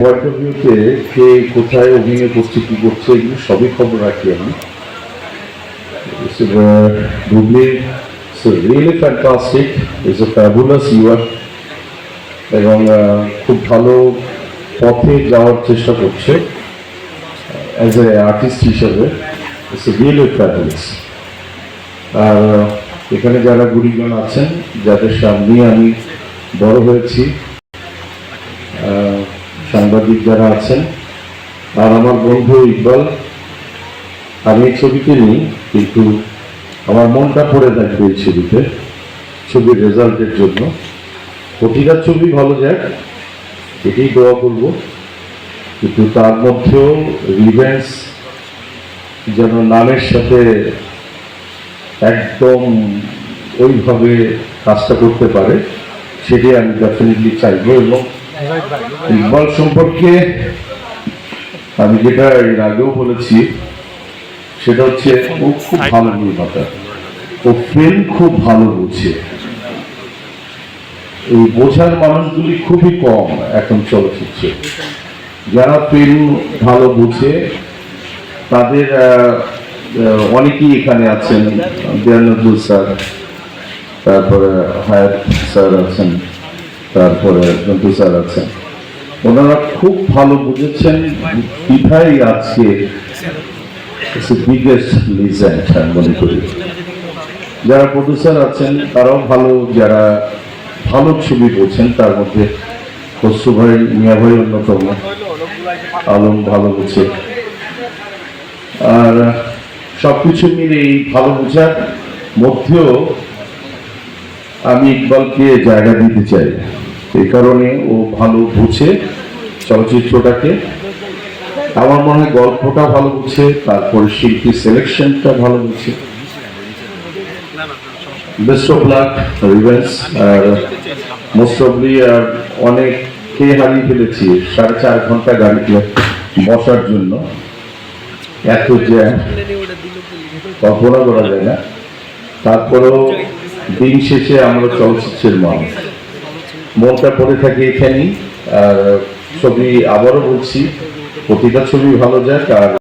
Point of ভিউতে কে কোথায় অভিনয় করছে, কি করছে, এগুলো সবই খবর রাখি আমি। Bubly really fantastic is a fabulous your এবং খুব ভালো পথে যাওয়ার চেষ্টা করছে অ্যাজ এ আর্টিস্ট হিসেবে। ইটস রিয়েলি ফ্যাবুলাস আর এখানে যারা গুরুজন আছেন, যাদের সামনে আমি বড় হয়েছি সাংবাদিক যারা আছেন, আর আমার বন্ধু ইকবাল, আমি এই ছবিতে নেই, কিন্তু আমার মনটা পড়ে থাকবে এই ছবিতে, ছবির রেজাল্টের জন্য। প্রতিটা ছবি ভালো যাক এটাই দোয়া করব। কিন্তু তার মধ্যেও রিভেন্স যেন নামের সাথে একদম ওইভাবে কাজটা করতে পারে সেটি আমি ডেফিনেটলি চাইব এবং ইকবাল সম্পর্কে আমি যেটা এর আগেও বলেছি সেটা হচ্ছে ও খুব ভালো নির্মাতা। ও ফিল্ম খুব ভালো বুঝে এই বোঝার মানুষগুলি খুবই কম এখন চলচ্চিত্রে। যারা ফিল্ম ভালো বুঝে তাদের অনেকেই এখানে আছেন। দেয়ানজুল স্যার তারপরে হায়াত স্যার আছেন। তারপরে স্যার আছেন। ওনারা খুব ভালো বুঝেছেন বিধায় আজকে বিগেস্ট আমি মনে করি। যারা প্রডিউসার আছেন, তারাও ভালো, যারা ভালো ছবি বলছেন তার মধ্যে খসরু ভাই, মিয়া ভাই অন্যতম। আলম ভালো বুঝে। আর সবকিছু মিলে এই ভালো বোঝার মধ্যেও আমি ইকবালকে জায়গা দিতে চাই। এই কারণে ও ভালো বুঝে চলচ্চিত্রটাকে। আমার মনে হয় গল্পটা ভালো বুঝে, তারপর শিল্পী সিলেকশনটা ভালো বুঝে। বেস্ট অফ লাক রিভেন্স আর মোস্ট অফলি আর অনেককে হারিয়ে ফেলেছি। সাড়ে চার ঘণ্টা গাড়িতে বসার জন্য। এত জ্যাম কল্পনা করা যায় না। তারপরেও দিন শেষে আমরা চলচ্চিত্রের মানুষ। মনটা পড়ে থাকে এখানেই। আর ছবি আবারও বলছি প্রতিটা ছবি ভালো যাক আর